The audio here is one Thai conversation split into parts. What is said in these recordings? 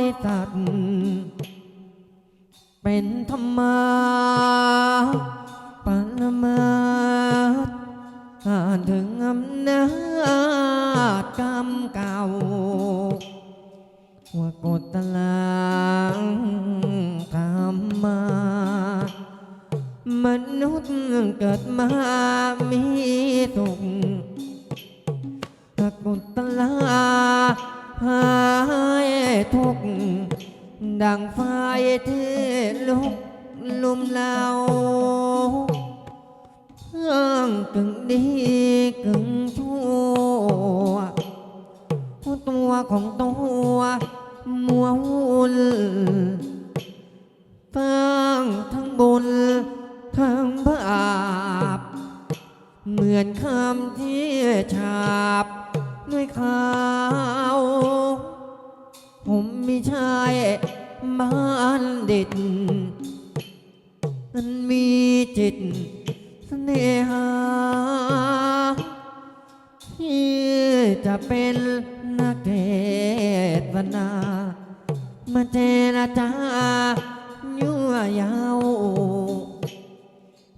ริษัทเป็นธรรมาปรมาอ่านถึงอำนาจกรรมเก่าว่ากฎตารางทำมามนุษย์เกิดมามีสุขกฎตาราง หายทุกดังไฟที่ลุกลุมเราเพื่องกึ่งดีกึ่ง นนักเทศนามาเจรจายั่วยาว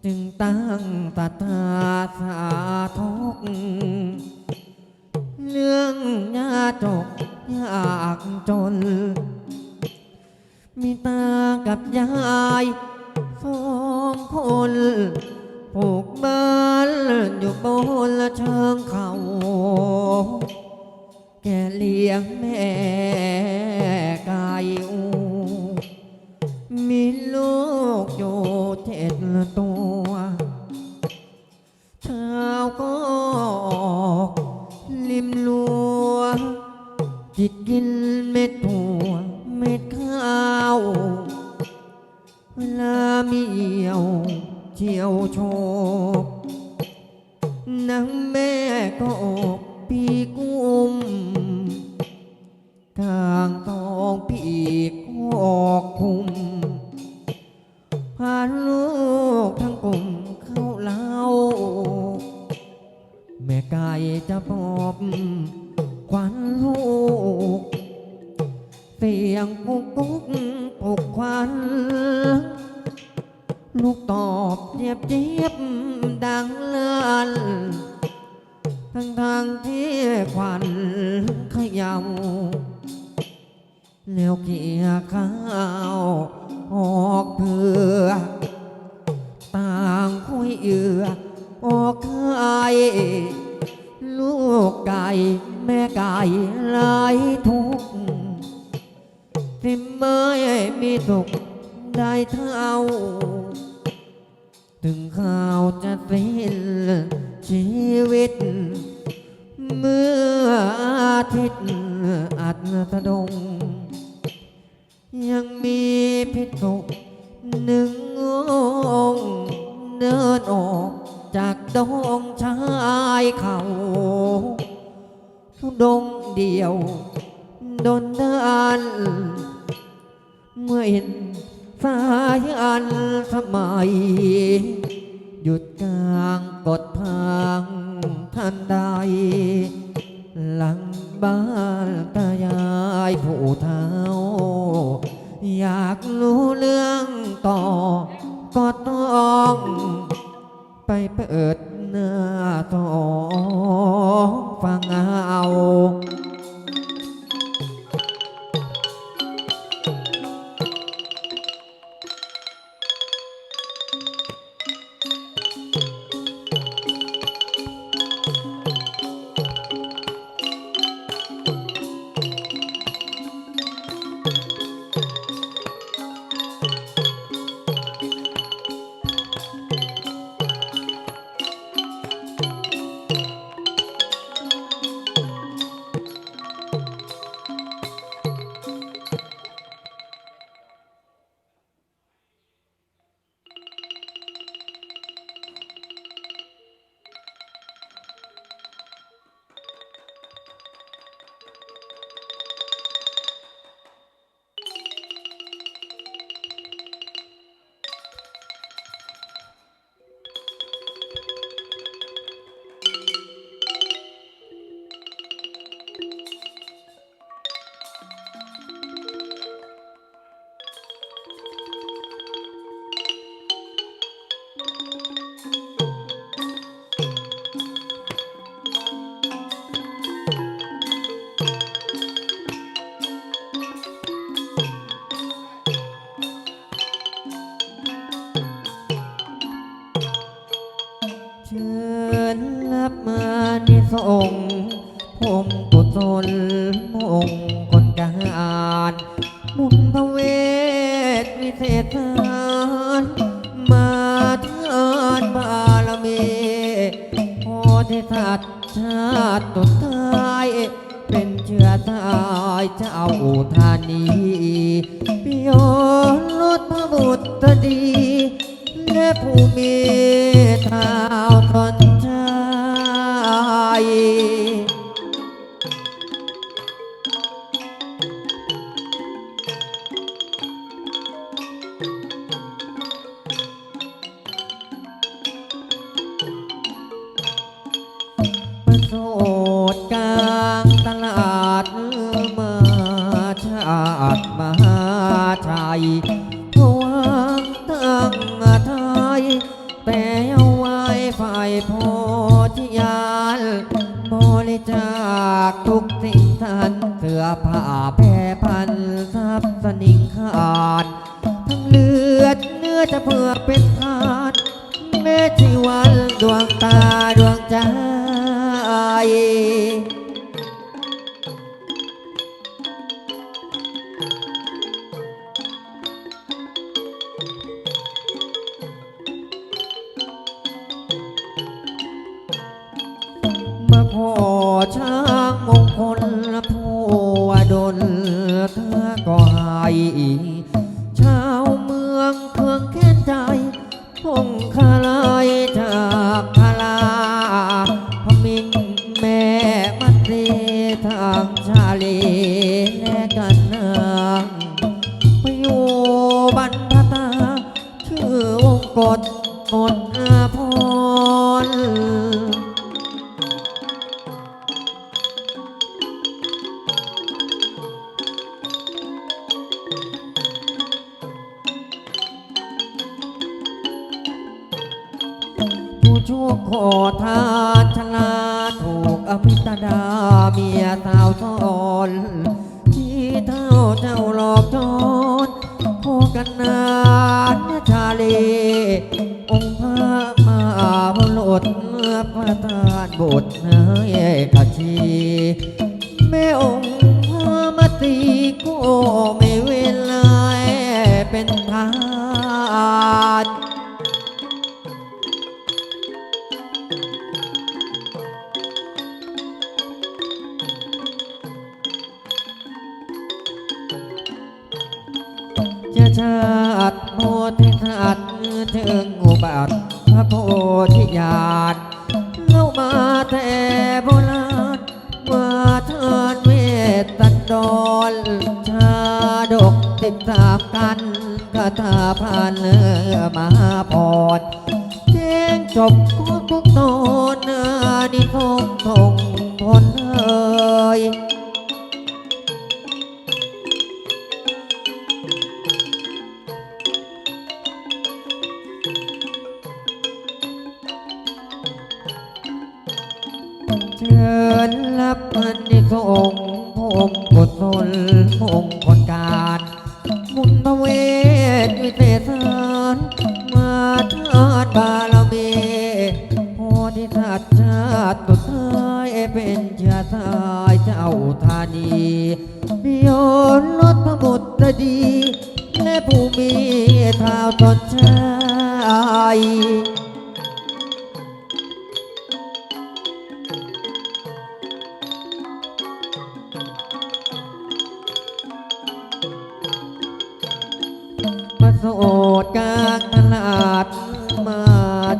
จึงตั้งตาตาสาทกเรื่องยาจกยากจน มีตากับยายสองคนปลูกบ้านอยู่บนละเชิงเขา เลี้ยงแม่ไก่อูมีลูกอยู่เจ็ดตัว แม่ไก่จะปอบควันลูก เสียงกุ๊กกุ๊กปลุกควันลูกตอบเจียบเจียบดังเลื่อนทั้งทางที่ควันขย่าแล้วเกี่ยข้าวออกเพื่อ ต่างคุยเอือออกไข่ กไก่แม่ไก่หลายทุกข์ที่ไม่มีสุขได้เท่า ถึงข่าวจะสิ้นชีวิต เมื่ออาทิตย์อัดสะดง ยังมีพิสุหนึ่งองค์เดินออก จากดงชายเขาดงเดียวโดนดานเมื่อเห็นสายอันสมัย หยุดกลางกดทางทันใด หลังบ้านตายายผู้เฒ่าอยากรู้เรื่องต่อก็ต้อง ไปเปิดหน้าท้องฟังเอา รับมาในสงผมกุศลมงคนกานบุญพระเวทวิเศษทานมาเถิดบารมีโพธิสัตว์ชาติตุ ดวงตาดวง ทางชาลีและกัน Yeah. โบราณว่าเทินเวทตันดรชาดกติดตามกันคาถาพันเลือมหาพรเจ้งจบทุกทุกตอนนิคมทงทนเอ่ย งคลการมุนพระเวทวิเศษารมาทานบารมีโพธิสัตว์ชาติสุดท้ายเป็นเชื้อสายเจ้าธานีนิยนรถพระบุตรดีและผู้มีเท้าตนชาย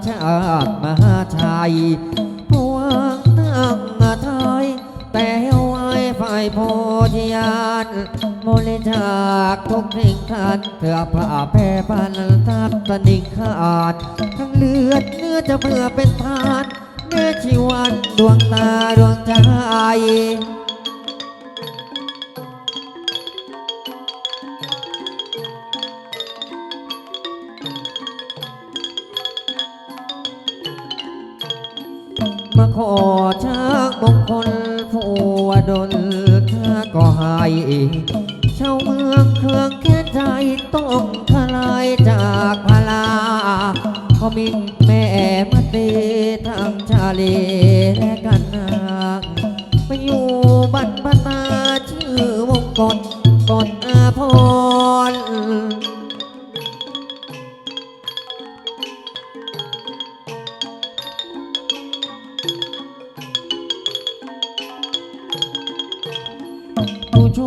ชาติมหาชัยพวงตั้งไทยแต่ไว้ฝ่ายโพธิญาณบริจาคทุกสิ่งทันเถื่อผ้าแพ่พันทับสนิขาด ทั้งเลือดเนื้อจะเพื่อเป็นทานเนื้อชีวันดวงตาดวงใจ ดลเธอก็ให้ชาวเมืองเครื่องแค้นใจต้องทลายจากพลาก็มินแม่มาตีทางชาลีและกันนางไปอยู่บัตรพนาชื่อวงกฎกฎอาพร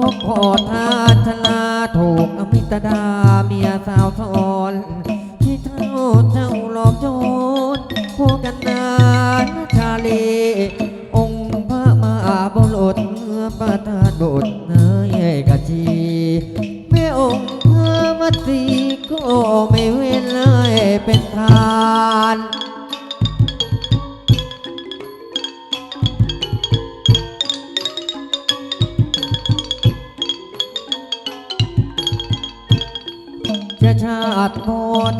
ผู้โคขอทาชลาถูกอมิตดาเมียสาวทอนที่เท่าเจ้าหลอกโจรพวกกันนานชาลีองค์พระมาบรดประทานบทเนยกะจีแม่องค์พระมัตสีก็ไม่เว้นเลยเป็นทานาตโพ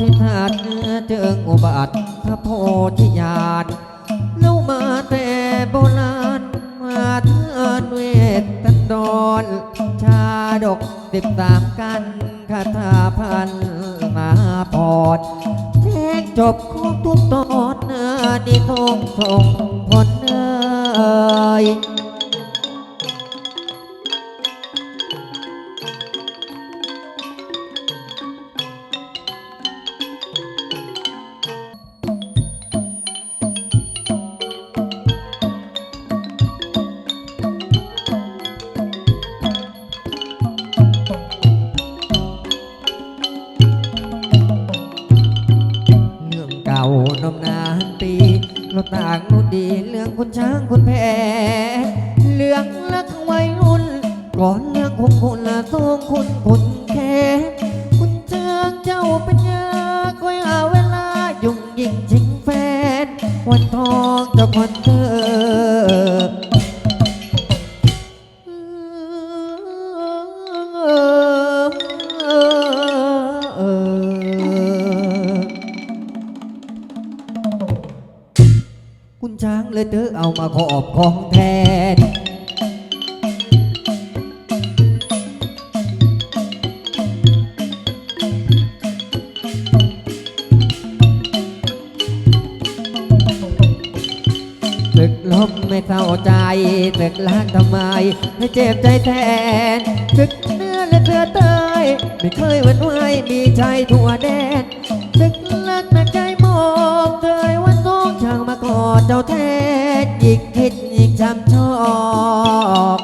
ธิทัตเจิงอุบัติพระโพธิญาณเล่ามาแต่โบราณมาเทินเวทตันดรชาดกสิบสามกันคาถาพันมาพอดแทงจบของทุกตอนเนื้อดีทงส่งผล คุณช้างเลยเธอเอามาขอบของแทนตึกลบไม่เศร้าใจตึกล้างทำไม ให้เจ็บใจแทนตึกเนื้อและเสือเตยไม่เคยหวันไหวมีใจทั่วแดน เจ้าแทนยิ่งคิดยิ่งจำชอบ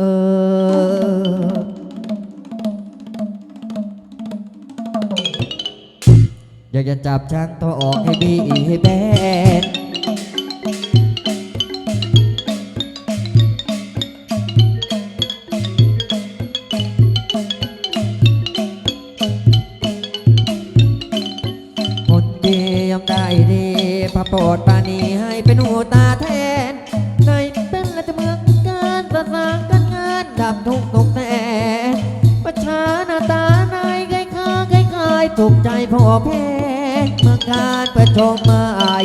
อออยากจะจับช้างตัวออกให้บีให้แบ แทนในเป็นราชเมืองการประสานการงานดับทุกตกแต่ประชาหน้าตาในใครค้าใครขายตกใจพ่อแพ้เมืองการประชมใหม่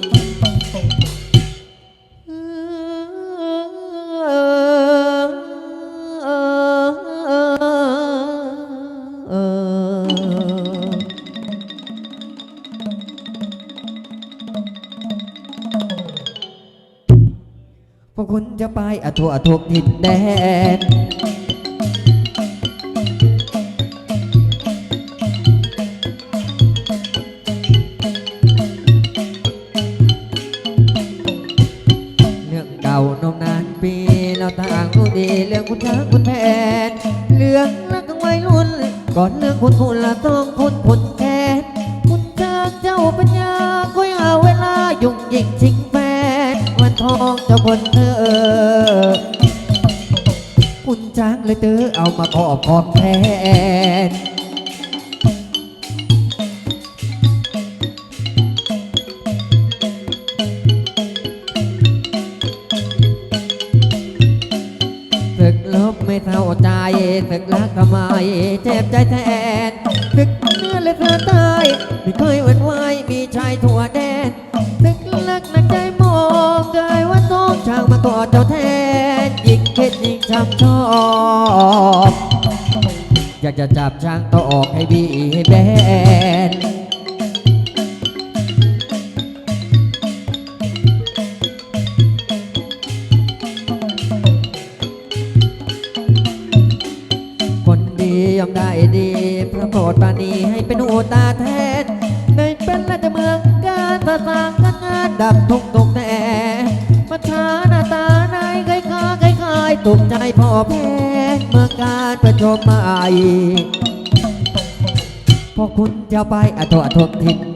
พว ทั่วทุกทิศแดน เอามาพอบขอบแทนศึกลบไม่เท่าใจศึกรักทำไม เจ็บใจแท้ ช้ำชอบอยากจะจับช้างต่อออกให้บีให้แบนคนดีย่อมได้ดีพระโปรดปานีให้เป็นหูตาแทนในเป็นราชเมืองการสร้างงานงานดับทุกทุกแแพ้เมืองการประชมใหม่พอคุณจะไปอตัวทบทิศ